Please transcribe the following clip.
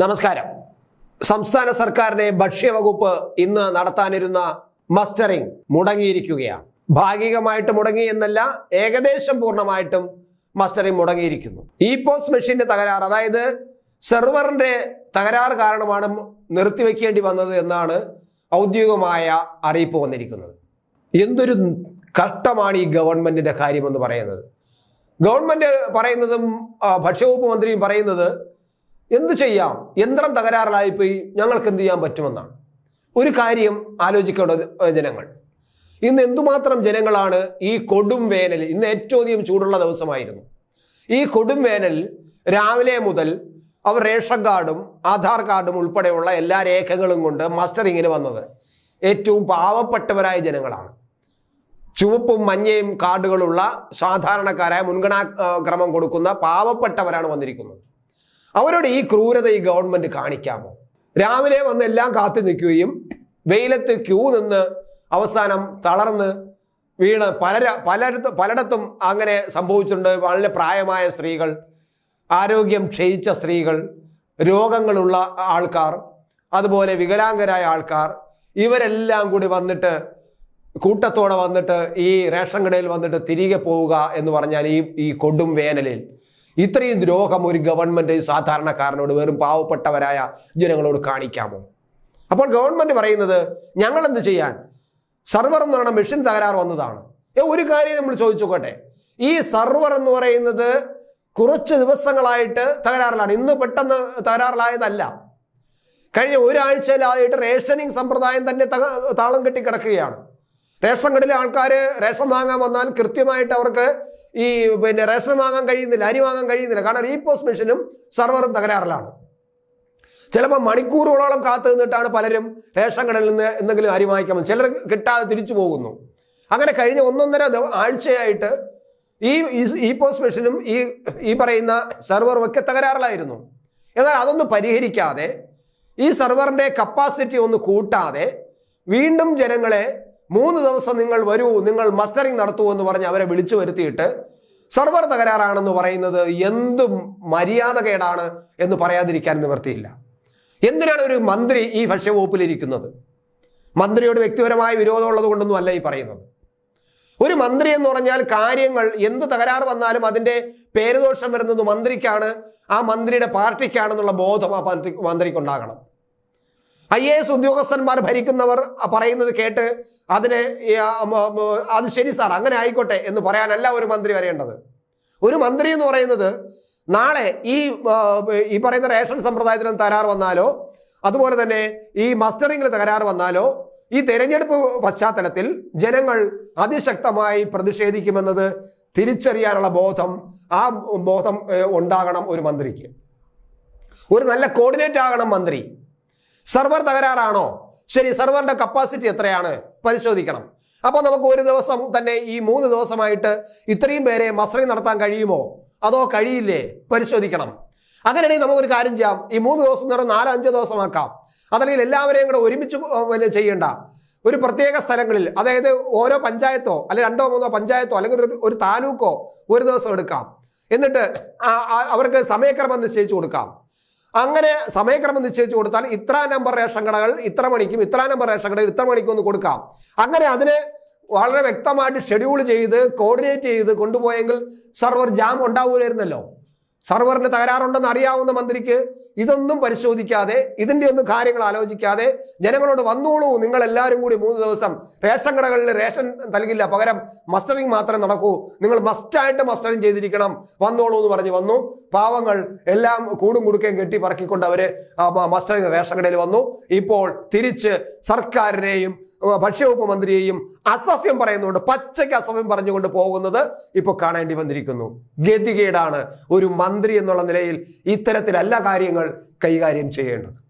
നമസ്കാരം. സംസ്ഥാന സർക്കാരിന്റെ ഭക്ഷ്യവകുപ്പ് ഇന്ന് നടത്താനിരുന്ന മസ്റ്ററിംഗ് മുടങ്ങിയിരിക്കുകയാണ്. ഭാഗികമായിട്ട് മുടങ്ങി എന്നല്ല ഏകദേശം പൂർണമായിട്ടും മസ്റ്ററിംഗ് മുടങ്ങിയിരിക്കുന്നു. ഇ പോസ് മെഷീന്റെ തകരാർ അതായത് സെർവറിന്റെ തകരാറ് കാരണമാണ് നിർത്തിവെക്കേണ്ടി വന്നത് എന്നാണ് ഔദ്യോഗികമായ അറിയിപ്പ് വന്നിരിക്കുന്നത്. എന്തൊരു കഷ്ടമാണ് ഈ ഗവൺമെന്റിന്റെ കാര്യമെന്ന് പറയുന്നത്. ഗവൺമെന്റ് പറയുന്നതും ഭക്ഷ്യവകുപ്പ് മന്ത്രിയും പറയുന്നത് എന്ത് ചെയ്യാം? യന്ത്രം തകരാറിലായിപ്പോയി. ഞങ്ങൾക്ക് എന്ത് ചെയ്യാൻ പറ്റുമെന്നാണ്. ഒരു കാര്യം ആലോചിക്കേണ്ടത് ജനങ്ങൾ. ഇന്ന് എന്തുമാത്രം ജനങ്ങളാണ് ഈ കൊടും വേനൽ ഇന്ന് ഏറ്റവും അധികം ചൂടുള്ള ദിവസമായിരുന്നു. ഈ കൊടും വേനൽ രാവിലെ മുതൽ അവർ റേഷൻ കാർഡും ആധാർ കാർഡും ഉൾപ്പെടെയുള്ള എല്ലാ രേഖകളും കൊണ്ട് മസ്റ്ററിങ്ങിന് വന്നത് ഏറ്റവും പാവപ്പെട്ടവരായ ജനങ്ങളാണ്. ചുവപ്പും മഞ്ഞയും കാർഡുകളുള്ള സാധാരണക്കാരായ മുൻഗണനാ ക്രമം കൊടുക്കുന്ന പാവപ്പെട്ടവരാണ് വന്നിരിക്കുന്നത്. അവരോട് ഈ ക്രൂരത ഈ ഗവൺമെന്റ് കാണിക്കാമോ? രാവിലെ വന്ന് എല്ലാം കാത്തു നിൽക്കുകയും വെയിലത്ത് ക്യൂ നിന്ന് അവസാനം തളർന്ന് വീണ് പല പലയിടത്തും പലയിടത്തും അങ്ങനെ സംഭവിച്ചിട്ടുണ്ട്. വളരെ പ്രായമായ സ്ത്രീകൾ ആരോഗ്യം ക്ഷയിച്ച സ്ത്രീകൾ രോഗങ്ങളുള്ള ആൾക്കാർ അതുപോലെ വികലാംഗരായ ആൾക്കാർ ഇവരെല്ലാം കൂടി വന്നിട്ട് കൂട്ടത്തോടെ വന്നിട്ട് ഈ റേഷൻ കടയിൽ വന്നിട്ട് തിരികെ പോവുക എന്ന് പറഞ്ഞാൽ ഈ ഈ കൊടും വേനലിൽ ഇത്രയും ദ്രോഹം ഒരു ഗവൺമെന്റ് സാധാരണക്കാരനോട് വെറും പാവപ്പെട്ടവരായ ജനങ്ങളോട് കാണിക്കാമോ? അപ്പോൾ ഗവൺമെന്റ് പറയുന്നത് ഞങ്ങൾ എന്ത് ചെയ്യാൻ? സർവർ എന്ന് പറയുന്ന മെഷീൻ തകരാർ വന്നതാണ്. ഒരു കാര്യം നമ്മൾ ചോദിച്ചോക്കട്ടെ. ഈ സർവർ എന്ന് പറയുന്നത് കുറച്ച് ദിവസങ്ങളായിട്ട് തകരാറിലാണ്. ഇന്ന് പെട്ടെന്ന് തകരാറിലായതല്ല. കഴിഞ്ഞ ഒരാഴ്ചയിലായിട്ട് റേഷനിങ് സമ്പ്രദായം തന്നെ താളം കെട്ടി കിടക്കുകയാണ്. റേഷൻ കടയിലെ ആൾക്കാർ റേഷൻ വാങ്ങാൻ വന്നാൽ കൃത്യമായിട്ട് അവർക്ക് ഈ പിന്നെ റേഷൻ വാങ്ങാൻ കഴിയുന്നില്ല അരി വാങ്ങാൻ കഴിയുന്നില്ല. കാരണം റീപോസ്റ്റ് മെഷീനും സർവറും തകരാറിലാണ്. ചിലപ്പോൾ മണിക്കൂറുകളോളം കാത്തു നിന്നിട്ടാണ് പലരും റേഷൻ കടയിൽ നിന്ന് എന്തെങ്കിലും അരി വാങ്ങിക്കാൻ ചിലർ കിട്ടാതെ തിരിച്ചു പോകുന്നു. അങ്ങനെ കഴിഞ്ഞ ഒന്നൊന്നര ആഴ്ചയായിട്ട് ഈ ഈ- ഈ പോസ്റ്റ് മെഷീനും ഈ ഈ പറയുന്ന സെർവറും ഒക്കെ തകരാറിലായിരുന്നു. എന്നാൽ അതൊന്നും പരിഹരിക്കാതെ ഈ സെർവറിന്റെ കപ്പാസിറ്റി ഒന്ന് കൂട്ടാതെ വീണ്ടും ജനങ്ങളെ മൂന്ന് ദിവസം നിങ്ങൾ വരൂ നിങ്ങൾ മസ്റ്ററിംഗ് നടത്തൂ എന്ന് പറഞ്ഞ് അവരെ വിളിച്ചു വരുത്തിയിട്ട് സർവർ തകരാറാണെന്ന് പറയുന്നത് എന്തും മര്യാദകേടാണ് എന്ന് പറയാതിരിക്കാൻ നിവർത്തിയില്ല എന്തിനാണ് ഒരു മന്ത്രി ഈ ഭക്ഷ്യവകുപ്പിലിരിക്കുന്നത്? മന്ത്രിയോട് വ്യക്തിപരമായ വിരോധമുള്ളത് കൊണ്ടൊന്നും അല്ല ഈ പറയുന്നത്. ഒരു മന്ത്രി എന്ന് പറഞ്ഞാൽ കാര്യങ്ങൾ എന്ത് തകരാറ് വന്നാലും അതിന്റെ പേരുദോഷം വരുന്നത് മന്ത്രിക്കാണ് ആ മന്ത്രിയുടെ പാർട്ടിക്കാണെന്നുള്ള ബോധം ആ മന്ത്രി മന്ത്രിക്കുണ്ടാകണം. ഐ എ എസ് ഉദ്യോഗസ്ഥന്മാർ ഭരിക്കുന്നവർ പറയുന്നത് കേട്ട് അതിനെ അത് ശരി സാർ അങ്ങനെ ആയിക്കോട്ടെ എന്ന് പറയാനല്ല ഒരു മന്ത്രി വരേണ്ടത്. ഒരു മന്ത്രി എന്ന് പറയുന്നത് നാളെ ഈ ഈ പറയുന്ന റേഷൻ സമ്പ്രദായത്തിന് തരാർ വന്നാലോ അതുപോലെ തന്നെ ഈ മസ്റ്ററിംഗിൽ തകരാറ് വന്നാലോ ഈ തെരഞ്ഞെടുപ്പ് പശ്ചാത്തലത്തിൽ ജനങ്ങൾ അതിശക്തമായി പ്രതിഷേധിക്കുമെന്നത് തിരിച്ചറിയാനുള്ള ബോധം ആ ബോധം ഉണ്ടാകണം ഒരു മന്ത്രിക്ക്. ഒരു നല്ല കോർഡിനേറ്റ് ആകണം മന്ത്രി. സെർവർ തകരാറാണോ? ശരി സെർവറിന്റെ കപ്പാസിറ്റി എത്രയാണ്? പരിശോധിക്കണം. അപ്പോൾ നമുക്ക് ഒരു ദിവസം തന്നെ ഈ മൂന്ന് ദിവസമായിട്ട് ഇത്രയും പേരെ മസ്റ്ററിംഗ് നടത്താൻ കഴിയുമോ? അതോ കഴിയില്ലേ? പരിശോധിക്കണം. അങ്ങനെയാണെങ്കിൽ നമുക്കൊരു കാര്യം ചെയ്യാം. ഈ മൂന്ന് ദിവസം നേരം നാലോ അഞ്ചോ ദിവസമാക്കാം. അതല്ലെങ്കിൽ എല്ലാവരെയും കൂടെ ഒരുമിച്ച് ചെയ്യേണ്ട. ഒരു പ്രത്യേക സ്ഥലങ്ങളിൽ അതായത് ഓരോ പഞ്ചായത്തോ അല്ലെങ്കിൽ രണ്ടോ മൂന്നോ പഞ്ചായത്തോ അല്ലെങ്കിൽ ഒരു ഒരു താലൂക്കോ ഒരു ദിവസം എടുക്കാം. എന്നിട്ട് അവർക്ക് സമയക്രമം നിശ്ചയിച്ചു കൊടുക്കാം. അങ്ങനെ സമയക്രമം നിശ്ചയിച്ചു കൊടുത്താൽ ഇത്ര നമ്പർ റേഷൻ കടകൾ ഇത്ര മണിക്കും ഇത്ര നമ്പർ റേഷൻ കടകൾ ഇത്ര മണിക്കും ഒന്ന് കൊടുക്കാം. അങ്ങനെ അതിനെ വളരെ വ്യക്തമായിട്ട് ഷെഡ്യൂൾ ചെയ്ത് കോർഡിനേറ്റ് ചെയ്ത് കൊണ്ടുപോയെങ്കിൽ സർവർ ജാം ഉണ്ടാവുമായിരുന്നല്ലോ സർവറിന് തകരാറുണ്ടെന്ന് അറിയാവുന്ന മന്ത്രിക്ക് ഇതൊന്നും പരിശോധിക്കാതെ ഇതിന്റെ ഒന്നും കാര്യങ്ങൾ ആലോചിക്കാതെ ജനങ്ങളോട് വന്നോളൂ നിങ്ങൾ എല്ലാവരും കൂടി മൂന്ന് ദിവസം റേഷൻ കടകളിൽ റേഷൻ നൽകില്ല പകരം മസ്റ്ററിങ് മാത്രമേ നടക്കൂ നിങ്ങൾ മസ്റ്റായിട്ട് മസ്റ്ററിങ് ചെയ്തിരിക്കണം വന്നോളൂ എന്ന് പറഞ്ഞ് വന്നു. പാവങ്ങൾ എല്ലാം കൂടും കുടുക്കയും കെട്ടി പറക്കിക്കൊണ്ട് അവർ മസ്റ്ററിങ് റേഷൻ കടയിൽ വന്നു. ഇപ്പോൾ തിരിച്ച് സർക്കാരിനെയും ഭക്ഷ്യവകുപ്പ് മന്ത്രിയെയും അസഭ്യം പറയുന്നുണ്ട്. പച്ചയ്ക്ക് അസഭ്യം പറഞ്ഞുകൊണ്ട് പോകുന്നത് ഇപ്പോൾ കാണേണ്ടി വന്നിരിക്കുന്നു. ഗതികേടാണ് ഒരു മന്ത്രി എന്നുള്ള നിലയിൽ ഇത്തരത്തിലല്ല കാര്യങ്ങൾ കൈകാര്യം ചെയ്യേണ്ടത്.